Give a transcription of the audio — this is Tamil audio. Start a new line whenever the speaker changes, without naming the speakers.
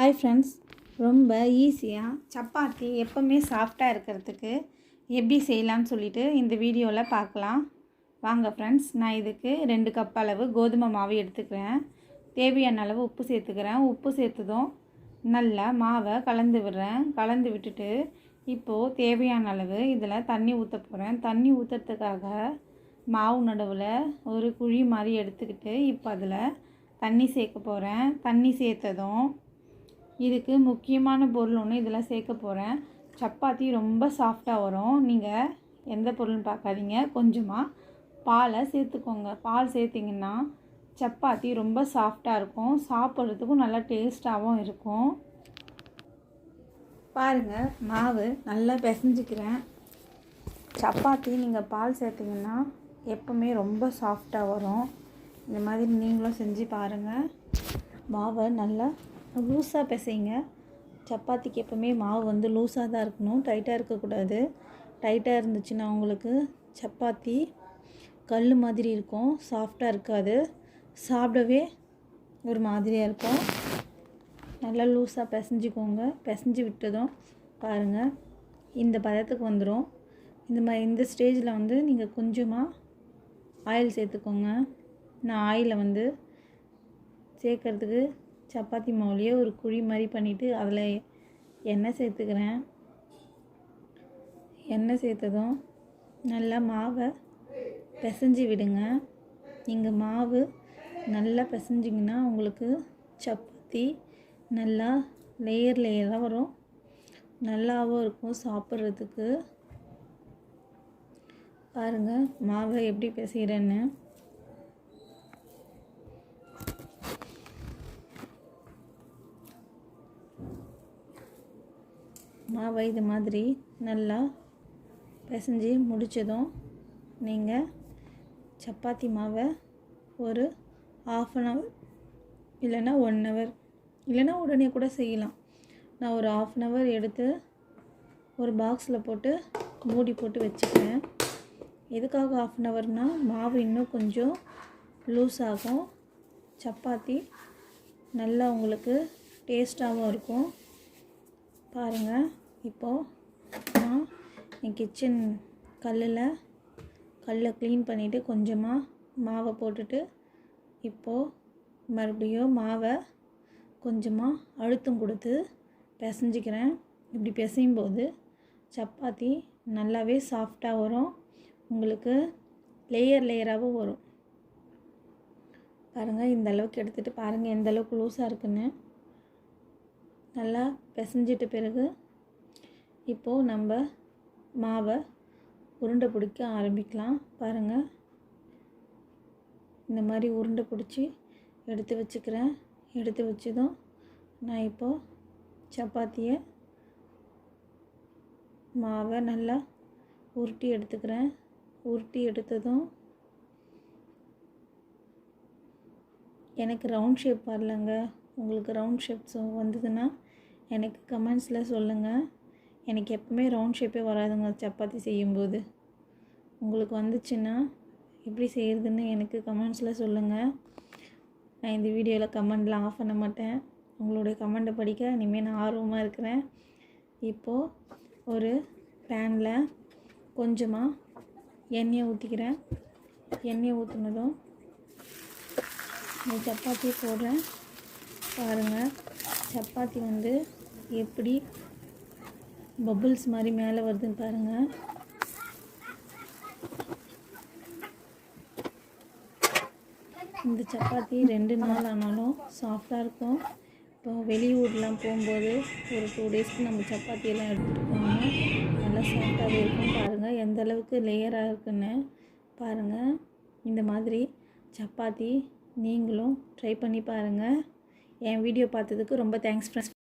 ஹாய் ஃப்ரெண்ட்ஸ் ரொம்ப ஈஸியாக சப்பாத்தி எப்போவுமே சாஃப்டாக இருக்கிறதுக்கு எப்படி செய்யலாம்னு சொல்லிட்டு இந்த வீடியோவில் பார்க்கலாம். வாங்க ஃப்ரெண்ட்ஸ் நான் இதுக்கு ரெண்டு கப் அளவு கோதுமை மாவு எடுத்துக்கிறேன். தேவையான அளவு உப்பு சேர்த்துக்கிறேன். உப்பு சேர்த்ததும் நல்லா மாவை கலந்து விடுறேன். கலந்து விட்டுட்டு இப்போது தேவையான அளவு இதில் தண்ணி ஊற்ற போகிறேன் தண்ணி ஊற்றுறதுக்காக மாவு நடுவில் ஒரு குழி மாதிரி எடுத்துக்கிட்டு இப்போ அதில் தண்ணி சேர்க்க போகிறேன் தண்ணி சேர்த்ததும் இதுக்கு முக்கியமான பொருள் ஒன்று இதெல்லாம் சேர்க்க போகிறேன் சப்பாத்தி ரொம்ப சாஃப்டாக வரும். நீங்கள் எந்த பொருள்னு பார்க்காதீங்க. கொஞ்சமாக பாலை சேர்த்துக்கோங்க. பால் சேர்த்திங்கன்னா சப்பாத்தி ரொம்ப சாஃப்டாக இருக்கும். சாப்பிட்றதுக்கும் நல்லா டேஸ்ட்டாகவும் இருக்கும். பாருங்கள் மாவு நல்லா பிசைஞ்சிக்கிறேன். சப்பாத்தி நீங்கள் பால் சேர்த்திங்கன்னா எப்போவுமே ரொம்ப சாஃப்டாக வரும். இந்த மாதிரி நீங்களும் செஞ்சு பாருங்கள் மாவை நல்லா லூஸாக பிசைங்க சப்பாத்திக்கு எப்பவுமே மாவு வந்து லூஸாக தான் இருக்கணும். டைட்டாக இருக்கக்கூடாது. டைட்டாக இருந்துச்சுன்னா உங்களுக்கு சப்பாத்தி கல் மாதிரி இருக்கும். சாஃப்டாக இருக்காது. சாப்பிடவே ஒரு மாதிரியாக இருக்கும். நல்லா லூஸாக பிசைஞ்சிக்கோங்க. பிசைஞ்சு விட்டதும் பாருங்கள் இந்த பதத்துக்கு வந்துடும் இந்த மாதிரி இந்த ஸ்டேஜில் வந்து நீங்கள் கொஞ்சமாக ஆயில் சேர்த்துக்கோங்க. நான் ஆயிலை வந்து சேர்க்கறதுக்கு சப்பாத்தி மாவுலேயே ஒரு குழி மாதிரி பண்ணிவிட்டு அதில் எண்ணெய் சேர்த்துக்கிறேன். எண்ணெய் சேர்த்ததும் நல்லா மாவை பிசைஞ்சு விடுங்க. நீங்கள் மாவு நல்லா பிசைஞ்சிங்கன்னா உங்களுக்கு சப்பாத்தி நல்லா லேயர் லேயராக வரும். நல்லாவும் இருக்கும் சாப்பிட்றதுக்கு. பாருங்கள் மாவை எப்படி பிசைகிறேன்னு மாவை இது மாதிரி நல்லா பிசைஞ்சு முடித்ததும் நீங்கள் சப்பாத்தி மாவை ஒரு ஆஃப் அன் ஹவர் இல்லைன்னா ஒன் ஹவர் இல்லைன்னா உடனே கூட செய்யலாம். நான் ஒரு ஆஃப் அன் ஹவர் எடுத்து ஒரு பாக்ஸில் போட்டு மூடி போட்டு வச்சுக்கிறேன். எதுக்காக ஆஃப் அன் ஹவர்னால் மாவு இன்னும் கொஞ்சம் லூஸ் ஆகும். சப்பாத்தி நல்லா உங்களுக்கு டேஸ்ட்டாகவும் இருக்கும். பாருங்கள் இப்போது நான் என் கிச்சன் கல்லில் கல்லை க்ளீன் பண்ணிவிட்டு கொஞ்சமாக மாவை போட்டுட்டு இப்போது மறுபடியும் மாவை கொஞ்சமாக அழுத்தம் கொடுத்து பிசைஞ்சிக்கிறேன். இப்படி பிசையும் போது சப்பாத்தி நல்லாவே சாஃப்டாக வரும். உங்களுக்கு லேயர் லேயராகவும் வரும். பாருங்கள் இந்த அளவுக்கு எடுத்துகிட்டு பாருங்கள் எந்த அளவுக்கு லூஸாக இருக்குன்னு. நல்லா பிசைஞ்சிட்ட பிறகு இப்போது நம்ம மாவை உருண்டை பிடிக்க ஆரம்பிக்கலாம். பாருங்கள் இந்த மாதிரி உருண்டை பிடிச்சி எடுத்து வச்சுக்கிறேன். எடுத்து வச்சதும் நான் இப்போது சப்பாத்தியை மாவை நல்லா உருட்டி எடுத்துக்கிறேன். உருட்டி எடுத்ததும் எனக்கு ரவுண்ட் ஷேப் வரலங்க. உங்களுக்கு ரவுண்ட் ஷேப்ஸ் வந்ததுன்னா எனக்கு கமெண்ட்ஸில் சொல்லுங்கள் எனக்கு எப்பவுமே ரவுண்ட் ஷேப்பே வராதுங்க சப்பாத்தி செய்யும்போது. உங்களுக்கு வந்துச்சுன்னா எப்படி செய்கிறதுன்னு எனக்கு கமெண்ட்ஸில் சொல்லுங்கள் நான் இந்த வீடியோவில் கமெண்டில் ஆஃப் பண்ண மாட்டேன். உங்களுடைய கமெண்ட்டை படிக்க இனிமேல் நான் ஆர்வமாக இருக்கிறேன். இப்போது ஒரு பேனில் கொஞ்சமாக எண்ணெயை ஊற்றிக்கிறேன் எண்ணெயை ஊற்றினதும் இந்த சப்பாத்தி போடுறேன். பாருங்கள் சப்பாத்தி வந்து எப்படி பபுள்ஸ் மாதிரி மேலே வருதுன்னு பாருங்கள் இந்த சப்பாத்தி ரெண்டு நாள் ஆனாலும் சாஃப்டாக இருக்கும். இப்போ வெளியூர்லாம் போகும்போது ஒரு டூ டேஸ்க்கு நம்ம சப்பாத்தியெல்லாம் எடுத்துகிட்டு போனோம்னா நல்லா சாஃப்டாகவே இருக்கும். பாருங்கள் எந்த அளவுக்கு லேயராக இருக்குன்னு பாருங்கள் இந்த மாதிரி சப்பாத்தி நீங்களும் ட்ரை பண்ணி பாருங்கள் என் வீடியோ பார்த்ததுக்கு ரொம்ப தேங்க்ஸ் ஃப்ரெண்ட்ஸ்.